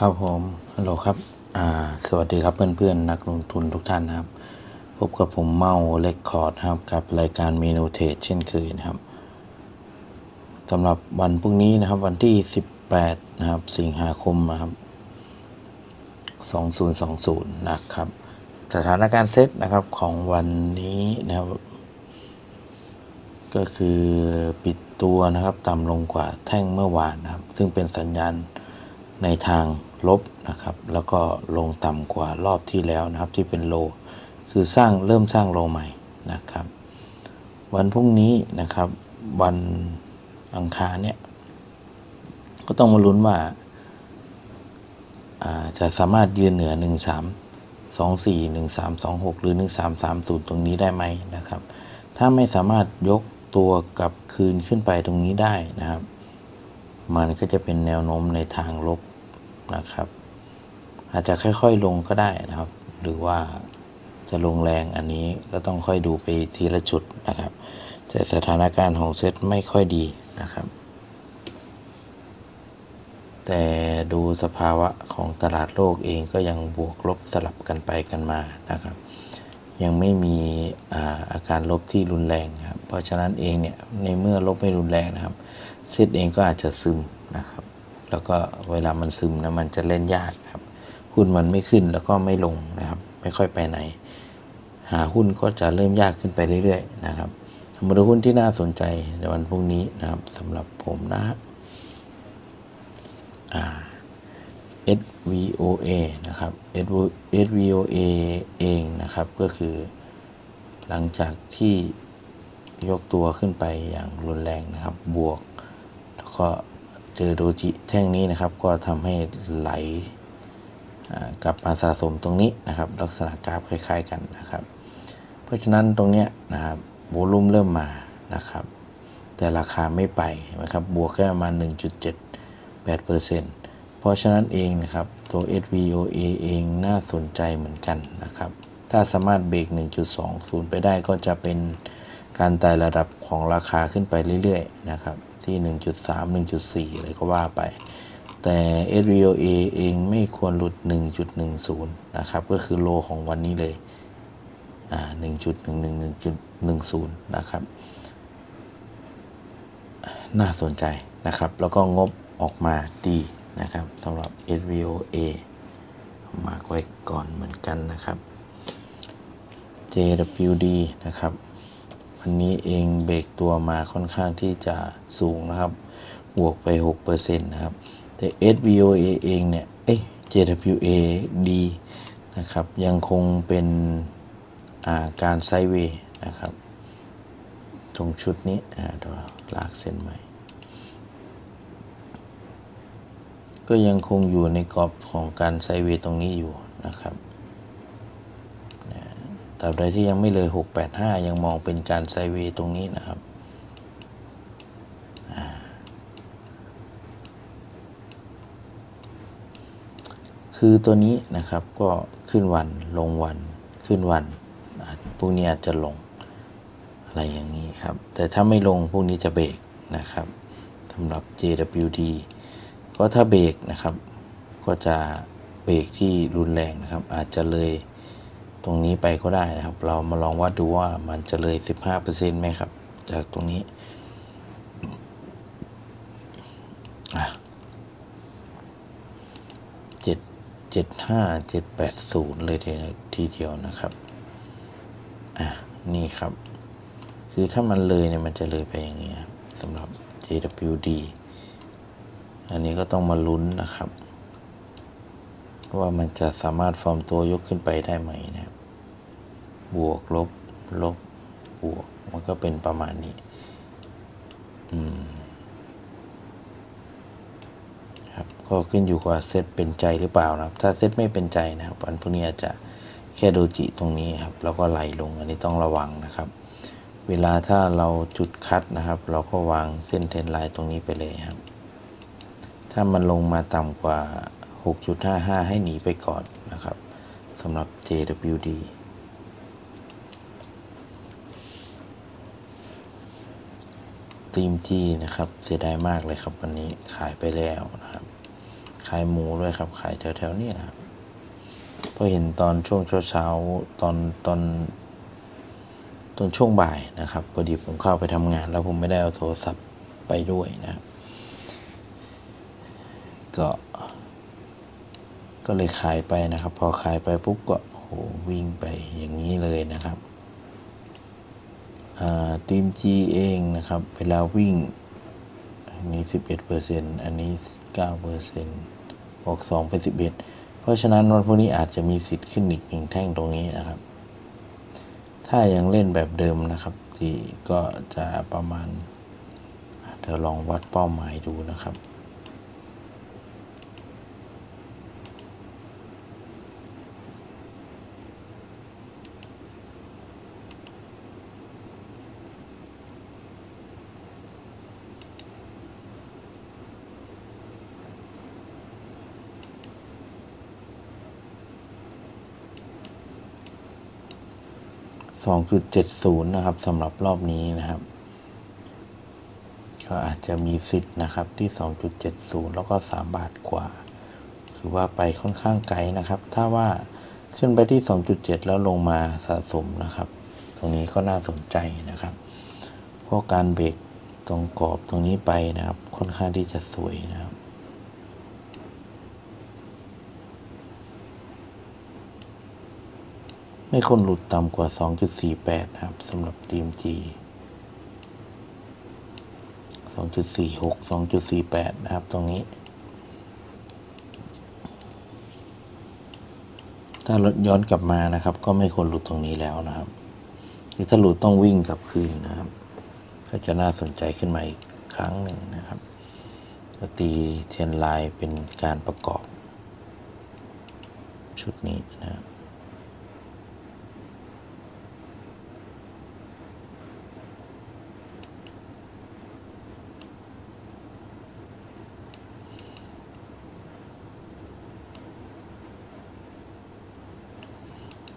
ครับผมฮัลโหลครับ อ่า สวัสดีครับเพื่อนๆ นักลงทุนทุกท่านนะครับ พบกับผมเมาเลคคอร์ดครับ กับรายการเมนูเทรดเช่นเคยนะครับสำหรับวันพรุ่งนี้นะครับ วันที่ 18 นะครับ สิงหาคมนะครับ 2020 นะครับ สถานการณ์เซตนะครับของวันนี้นะครับ ก็คือปิดตัวนะครับ ต่ำลงกว่าแท่งเมื่อวานนะครับ ซึ่งเป็นสัญญาณในทาง ลบนะครับ แล้วก็ลงต่ำกว่ารอบที่แล้วนะครับ ที่เป็นโล คือสร้างเริ่มสร้างโลใหม่นะครับ วันพรุ่งนี้นะครับวันอังคารเนี่ย ก็ต้องมาลุ้นว่าาจะสามารถยืนเหนือ 1 3 2 4 1 3 2 6 หรือ 1 3 3 0 ตรงนี้ได้ไหมนะครับ ถ้าไม่สามารถยกตัวกลับคืนขึ้นไปตรงนี้ได้นะครับ มันก็จะเป็นแนวโน้มในทางลบ นะครับ อาจจะค่อยๆลงก็ได้นะครับ หรือว่าจะลงแรงอันนี้ก็ต้องค่อยดูไปทีละจุดนะครับ แต่สถานการณ์ของเซตไม่ค่อยดีนะครับ แต่ดูสภาวะของตลาดโลกเองก็ยังบวกลบสลับกันไปกันมานะครับ ยังไม่มีอาอาการลบที่รุนแรงครับ เพราะฉะนั้นเองเนี่ยในเมื่อลบไม่รุนแรงนะครับเซตเองก็อาจจะซึมนะครับ แล้วก็เวลามันซึมนะมันจะเล่นยากครับ หุ้นมันไม่ขึ้นแล้วก็ไม่ลงนะครับ ไม่ค่อยไปไหน หาหุ้นก็จะเริ่มยากขึ้นไปเรื่อยๆนะครับมาดูหุ้นที่น่าสนใจในวันพรุ่งนี้นะครับสำหรับผมนะครับอ่า SVOA นะครับ SVOA เองนะครับก็คือหลังจากที่ยกตัวขึ้นไปอย่างรุนแรงนะครับ บวก แล้วก็ เจอโดจิแท่งนี้นะครับ ก็ทำให้ไหลกลับมาสะสมตรงนี้นะครับ ลักษณะกราฟคล้าย ๆกันนะครับ เพราะฉะนั้นตรงเนี้ยนะครับโวลุ่มเริ่มมานะครับ แต่ราคาไม่ไปนะครับบวกแค่ประมาณ 1.78%เพราะฉะนั้นเองนะครับตัว SVOA เองน่าสนใจเหมือนกันนะครับ ถ้าสามารถเบรก 1.20 ไปได้ก็จะเป็นการไต่ระดับของราคาขึ้นไปเรื่อยๆนะครับ ที่ 1.3 1.4 อะไรก็ว่าไป แต่ SVOA เองไม่ควรหลุด 1.10 นะครับ ก็คือโลของวันนี้เลยอ่า1.111.10 นะครับ น่าสนใจนะครับ แล้วก็งบออกมาดีนะครับสำหรับ SVOA มาไว้ก่อนเหมือนกันนะครับ JWD นะครับ วันนี้เองเบรกตัวมาค่อนข้างที่จะสูงนะครับ บวกไป 6%นะครับ แต่ SVOA เองเนี่ย เอ้ย JWA ดีนะครับ ยังคงเป็นาการไซเวย์นะครับ ตรงชุดนี้อ่าเดี๋ยวลากเส้นใหม่ ก็ยังคงอยู่ในกรอบของการไซเวย์ตรงนี้อยู่นะครับ ตราบใดที่ยังไม่เลย 685 ยังมองเป็นการไซเวย์ตรงนี้นะครับคือตัวนี้นะครับก็ขึ้นวันลงวันขึ้นวันพวกนี้อาจจะลงอะไรอย่างนี้ครับ แต่ถ้าไม่ลงพวกนี้จะเบรกนะครับสำหรับ JWD ก็ถ้าเบรกนะครับ ก็จะเบรกที่รุนแรงนะครับ อาจจะเลย ตรงนี้ไปก็ได้นะครับ เรามาลองวัดดูว่ามันจะเลย 15%ไหมครับ จากตรงนี้เจ็ดเจ็ดห้าเจ็ดแปดศูนย์เลยทีเดียวนะครับ อะ นี่ครับ คือถ้ามันเลยเนี่ยมันจะเลยไปอย่างเงี้ยสำหรับ JWD อันนี้ก็ต้องมาลุ้นนะครับ ว่ามันจะสามารถฟอร์มตัวยกขึ้นไปได้ไหมนะครับ บวกลบลบบวก มันก็เป็นประมาณนี้ อืม ครับ ก็ขึ้นอยู่กับเซตเป็นใจหรือเปล่านะครับ ถ้าเซตไม่เป็นใจนะครับวันพวกนี้อาจจะแค่โดจิตรงนี้ครับ แล้วก็ไหลลง อันนี้ต้องระวังนะครับ เวลาถ้าเราจุดคัดนะครับ เราก็วางเส้นเทรนไลน์ตรงนี้ไปเลยครับ ถ้ามันลงมาต่ำกว่า 6.55 ให้หนีไปก่อนนะครับสำหรับ JWD ทีมจีนะครับเสียดายมากเลยครับวันนี้ขายไปแล้วนะครับ ขายหมูด้วยครับ ขายแถวๆนี้นะครับพราะเห็นตอนช่วงเช้าๆตอนตอนตอนช่วงบ่ายนะครับพอดีผมเข้าไปทำงาน แล้วผมไม่ได้เอาโทรศัพท์ไปด้วยนะครับก็ก็เลยขายไปนะครับ พอขายไปปุ๊บก็โหวิ่งไปอย่างนี้เลยนะครับ ทีม G เองนะครับ เวลาวิ่ง อันนี้ 11เปอร์เซ็นอันนี้9เปอร์เซ็นบวก2เป็น 11 เพราะฉะนั้นวันพวกนี้อาจจะมีสิทธิ์ขึ้นอีกหนึ่งแท่งตรงนี้นะครับ ถ้ายังเล่นแบบเดิมนะครับที่ก็จะประมาณ เดี๋ยวลองวัดเป้าหมายดูนะครับ 2.70 นะครับสำหรับรอบนี้นะครับ ก็อาจจะมีสิทธิ์นะครับที่ 2.70 แล้วก็ 3 บาทกว่า คือว่าไปค่อนข้างไกลนะครับ ถ้าว่าขึ้นไปที่ 2.7 แล้วลงมาสะสมนะครับ ตรงนี้ก็น่าสนใจนะครับ เพราะการเบรกตรงกรอบตรงนี้ไปนะครับ ค่อนข้างที่จะสวยนะครับ ไม่คนหลุดต่ำกว่า 2.48 ครับสำหรับทีม G 2.46 2.48 นะครับ ตรงนี้ ถ้าย้อนกลับมานะครับ ก็ไม่ควรหลุดตรงนี้แล้วนะครับหรือถ้าหลุดต้องวิ่งกลับคืนนะครับ ก็จะน่าสนใจขึ้นมาอีกครั้งหนึ่งนะครับตีเทียนไลน์เป็นการประกอบ ชุดนี้นะครับ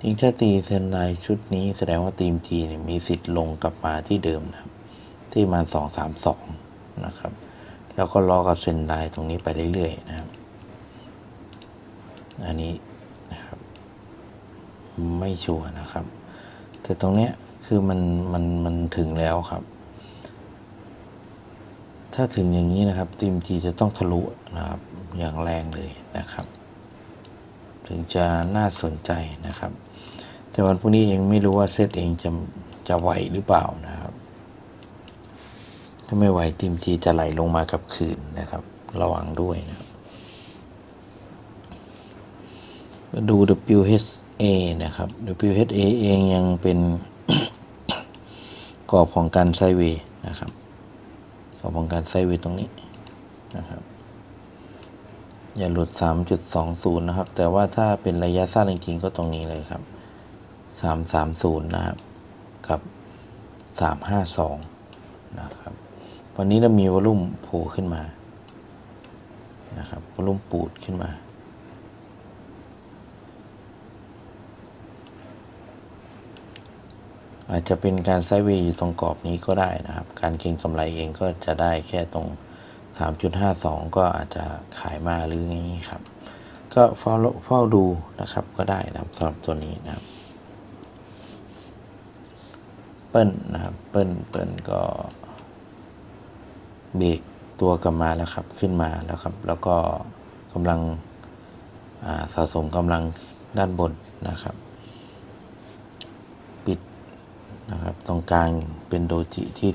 จริงถ้าตีเซนไลน์ชุดนี้แสดงว่าทีมจีเนี่ยมีสิทธิ์ลงกลับมาที่เดิมนะครับ ที่มันสองสามสองนะครับ แล้วก็ล้อกับเซนไลน์ตรงนี้ไปเรื่อยๆนะครับ อันนี้นะครับ ไม่ชัวร์นะครับ แต่ตรงเนี้ยคือมันมันมันถึงแล้วครับ ถ้าถึงอย่างนี้นะครับทีมจีจะต้องทะลุนะครับ อย่างแรงเลยนะครับ ถึงจะน่าสนใจนะครับ แต่วันพรุ่งนี้เองไม่รู้ว่าเซตเองจะจะไหวหรือเปล่านะครับ ถ้าไม่ไหวทีมจีจะไหลลงมากับคืนนะครับ ระวังด้วยนะครับดู WHA นะครับ WHA เองยังเป็นกรอบของการไซเวนะครับกรอบของการไซเวตรงนี้นะครับ อย่าหลุด 3.20 นะครับ แต่ว่าถ้าเป็นระยะสั้นจริงๆ ก็ตรงนี้เลยครับ 330 นะครับ กับ 352 นะครับ วันนี้เรามีวอลุ่มโผล่ขึ้นมา นะครับ วอลุ่มปูดขึ้นมาอาจจะเป็นการไซด์เวย์อยู่ตรงกรอบนี้ก็ได้นะครับ การเก็งกำไรเองก็จะได้แค่ตรง 3.52 ก็อาจจะขายมาหรืออย่างนี้ครับ ก็เฝ้าเฝ้าดูนะครับก็ได้นะครับสำหรับตัวนี้นะครับเปิ้ลนะครับเปิ้ลเปิ้ลก็เบรกตัวกลับมาแล้วครับขึ้นมาแล้วครับ แล้วก็กำลังสะสมกำลังด้านบนนะครับ ปิดนะครับ ตรงกลางเป็นโดจิที่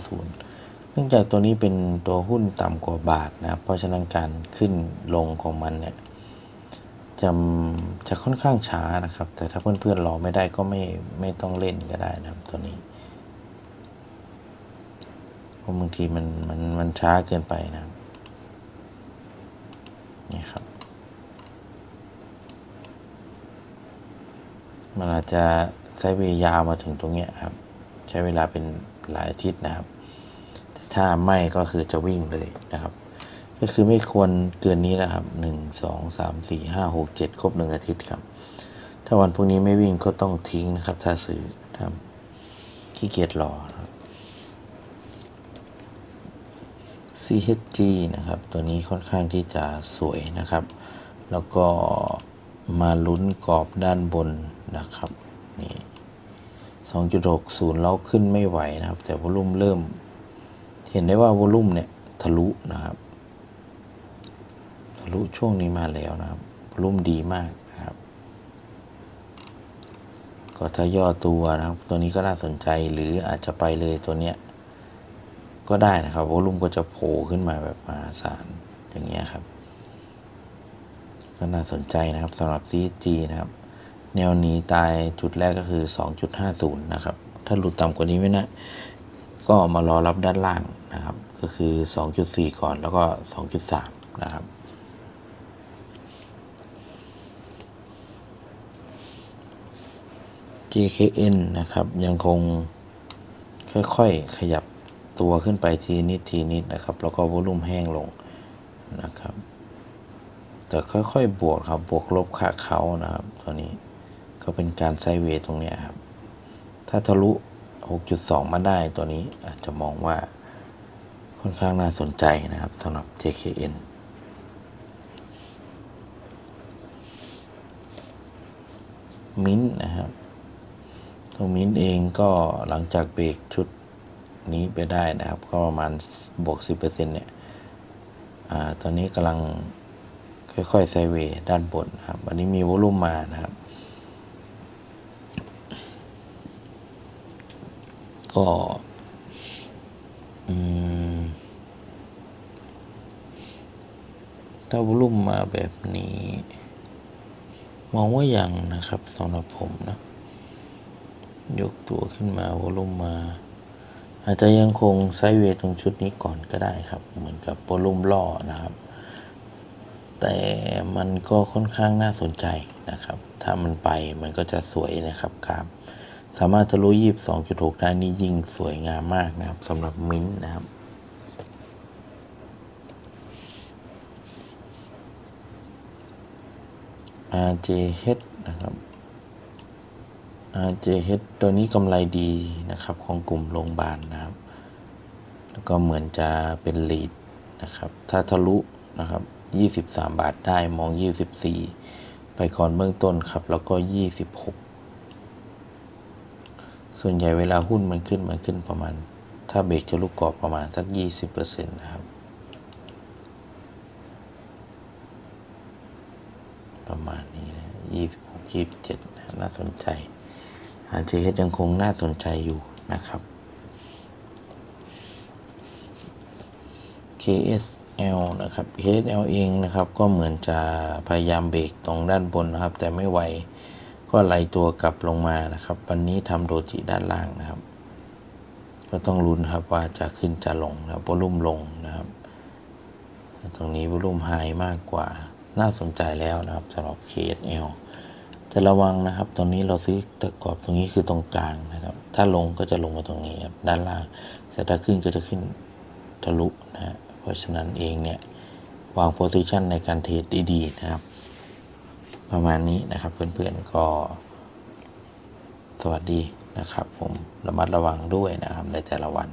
0.90เนื่องจากตัวนี้เป็นตัวหุ้นต่ำกว่าบาทนะครับ เพราะฉะนั้นการขึ้นลงของมันเนี่ยจะจะค่อนข้างช้านะครับ แต่ถ้าเพื่อนๆรอไม่ได้ก็ไม่ไม่ต้องเล่นก็ได้นะครับตัวนี้เพราะบางทีมันมันมันช้าเกินไปนะครับนี่ครับ มันอาจจะใช้เวลายาวมาถึงตรงเนี้ยครับ ใช้เวลาเป็นหลายอาทิตย์นะครับ ถ้าไม่ก็คือจะวิ่งเลยนะครับ ก็คือไม่ควรเกินนี้นะครับหนึ่งสองสามสี่ห้าหกเจ็ดครบหนึ่งอาทิตย์ครับ ถ้าวันพรุ่งนี้ไม่วิ่งก็ต้องทิ้งนะครับ ถ้าซื้อทำขี้เกียจรอนะครับ CHG นะครับ ตัวนี้ค่อนข้างที่จะสวยนะครับ แล้วก็มาลุ้นกรอบด้านบนนะครับนี่2.60เราขึ้นไม่ไหวนะครับ แต่วอลุ่มเริ่ม เห็นได้ว่าวอลุ่มเนี่ยทะลุนะครับทะลุช่วงนี้มาแล้วนะครับวอลุ่มดีมากนะครับ ก็ถ้าย่อตัวนะครับ ตัวนี้ก็น่าสนใจหรืออาจจะไปเลยตัวเนี้ยก็ได้นะครับวอลุ่มก็จะโผล่ขึ้นมาแบบมหาศาลอย่างเงี้ยครับ ก็น่าสนใจนะครับสำหรับ CG นะครับ แนวหนีตายจุดแรกก็คือ 2.50 นะครับ ถ้าหลุดต่ำกว่านี้ไม่นะ ก็มารอรับด้านล่างนะครับ ก็คือ 2.4 ก่อนแล้วก็ 2.3 นะครับ JKN นะครับยังคงค่อยๆขยับตัวขึ้นไปทีนิดทีนิดนะครับ แล้วก็วอลุ่มแห้งลงนะครับ แต่ค่อยๆบวกครับบวกลบขาเขานะครับตัวนี้ก็เป็นการไซเวย์ตรงนี้ครับ ถ้าทะลุ 6.2 มาได้ตัวนี้อาจจะมองว่าค่อนข้างน่าสนใจนะครับสำหรับ JKN มิ้นท์นะครับ ตัวมิ้นท์เองก็หลังจากเบรกชุดนี้ไปได้นะครับ ก็ประมาณบวก 10%เนี่ยอตอนนี้กำลังค่อยๆไซเวย์ด้านบนนะครับ วันนี้มีวอลุ่มมานะครับ ก็ถ้าวอลุ่มมาแบบนี้ มองว่ายังนะครับสำหรับผมนะ ยกตัวขึ้นมาวอลุ่มมา อาจจะยังคงไซเวตรงชุดนี้ก่อนก็ได้ครับ เหมือนกับวอลุ่มล่อนะครับ แต่มันก็ค่อนข้างน่าสนใจนะครับ ถ้ามันไปมันก็จะสวยนะครับครับ สามารถทะลุยีบ2.6ได้นี่ยิ่งสวยงามมากนะครับสำหรับมิ้นท์นะครับ RJH นะครับ RJH ตัวนี้กำไรดีนะครับของกลุ่มโรงพยาบาลนะครับ แล้วก็เหมือนจะเป็นลีดนะครับ ถ้าทะลุนะครับ 23 บาทได้มอง 24 ไปก่อนเบื้องต้นครับ แล้วก็ 26 ส่วนใหญ่เวลาหุ้นมันขึ้นมันขึ้นประมาณ ถ้าเบรกจะลูกกรอบประมาณสัก 20%นะครับ ประมาณนี้นะ26 27นะน่าสนใจ RJH ยังคงน่าสนใจอยู่นะครับ KSL นะครับ KSL เองนะครับ ก็เหมือนจะพยายามเบรกตรงด้านบนนะครับ แต่ไม่ไหว ก็ไหลตัวกลับลงมานะครับ วันนี้ทำโดจิด้านล่างนะครับ ก็ต้องลุ้นครับว่าจะขึ้นจะลงนะครับวอลุ่มลงนะครับ ตรงนี้วอลุ่มไฮมากกว่าน่าสนใจแล้วนะครับสำหรับ KSL แต่ระวังนะครับตรงนี้เราซื้อตะกรอบตรงนี้คือตรงกลางนะครับ ถ้าลงก็จะลงมาตรงนี้ครับด้านล่างแต่ถ้าขึ้นก็จะขึ้นทะลุนะฮะเพราะฉะนั้นเองเนี่ยวางโพซิชันในการเทรดดีๆนะครับ ประมาณนี้นะครับเพื่อนๆก็ สวัสดีนะครับ ผมระมัดระวังด้วยนะครับในแต่ละวัน